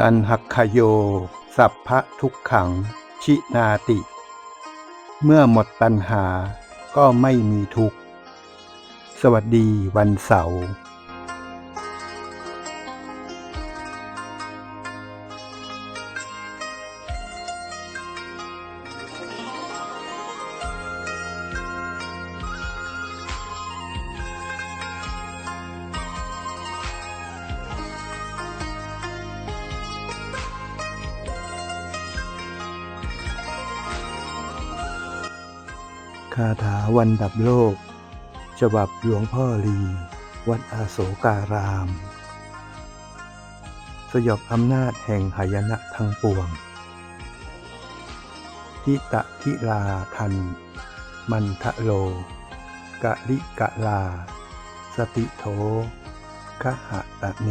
ตันหักขโย สัพพะทุกขัง ชินาติ เมื่อหมดตัณหาก็ไม่มีทุกข์ สวัสดีวันเสาร์ คาถาวันดับโลก ฉบับหลวงพ่อลี วัดอาโศการาม สยบอำนาจแห่งหายนะทั้งปวง ทิตะทิลาทัน มันทะโล กะลิกะลา สติโถคหะตะเน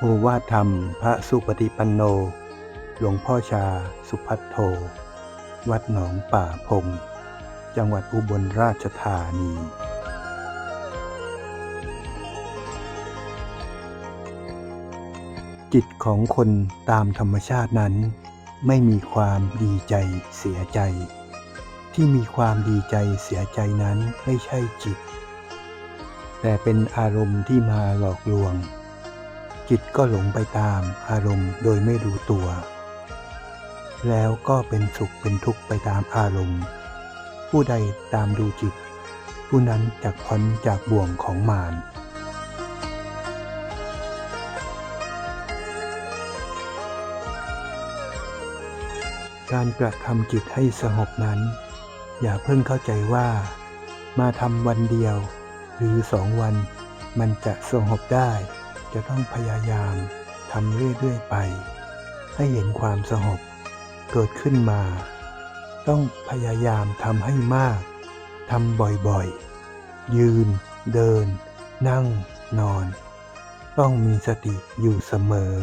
โอวาทธรรม พระสุปฏิปันโน หลวงพ่อชา สุพัทโท วัดหนองป่าพง จังหวัดอุบลราชธานี จิตของคนตามธรรมชาตินั้น ไม่มีความดีใจเสียใจ ที่มีความดีใจเสียใจนั้นไม่ใช่จิต แต่เป็นอารมณ์ที่มาหลอกลวง จิตก็หลงไปตามอารมณ์โดยไม่รู้ตัว แล้วก็เป็นสุขเป็นทุกข์ไปตามอารมณ์ ผู้ใดตามดูจิต ผู้นั้นจะพ้นจากบ่วงของมารการกระทำจิตให้สงบนั้น อย่าเพิ่งเข้าใจว่า มาทำวันเดียว หรือสองวันมันจะสงบได้ จะต้องพยายามทำเรื่อยๆไป ให้เห็นความสงบเกิดขึ้นมา ต้องพยายามทำให้มากทำบ่อยๆ ยืน เดิน นั่ง นอน ต้องมีสติอยู่เสมอ